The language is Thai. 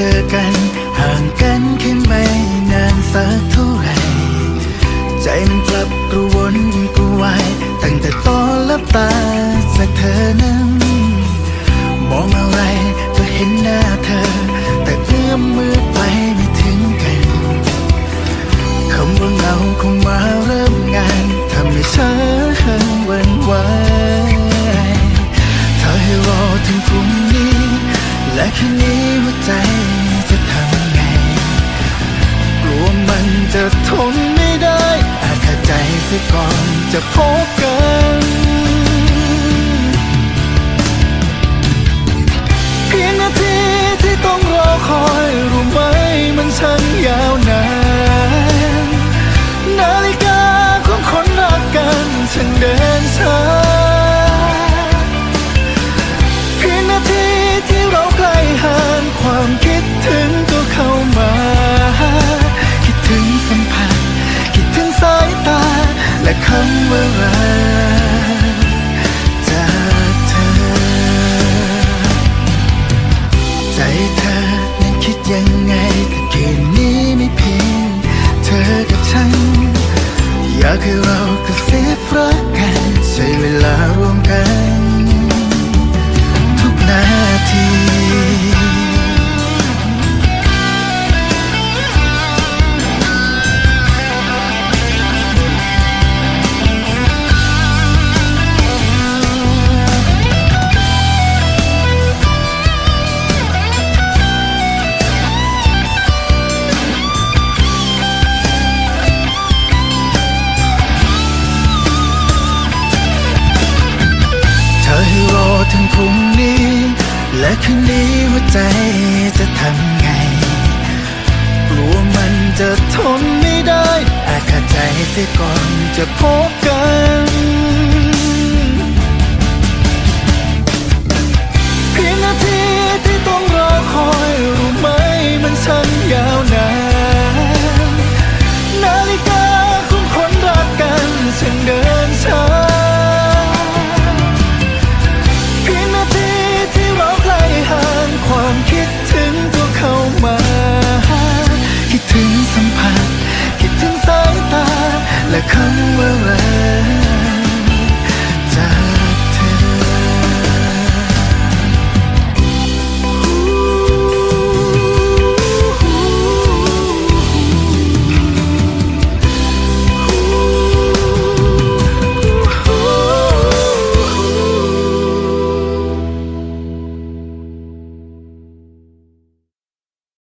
เจอกัน ห่างกันแค่ไม่นานสักเท่าไหร่ ใจมันกลับกระวนกระวายตั้งแต่ตอนลับตาจากเธอนั้น มองอะไรก็เห็นหน้าเธอ แค่นี้หัวใจจะทำไง กลัวมันจะทนไม่ได้ อาจขาดใจเสียก่อนจะพบกันเพียงนาทีที่ต้องรอคอยรู้ คำว่ารักจากเธอ ใจเธอนั้นคิดยังไงกับคืนนี้ไม่เพียงเธอกับฉัน อยากให้เรากระซิบรักกันใช้เวลาร่วมกัน วใจจะทำไง กลัวมันจะทนไม่ได้ อาจขาดใจเสียก่อนจะพบกัน around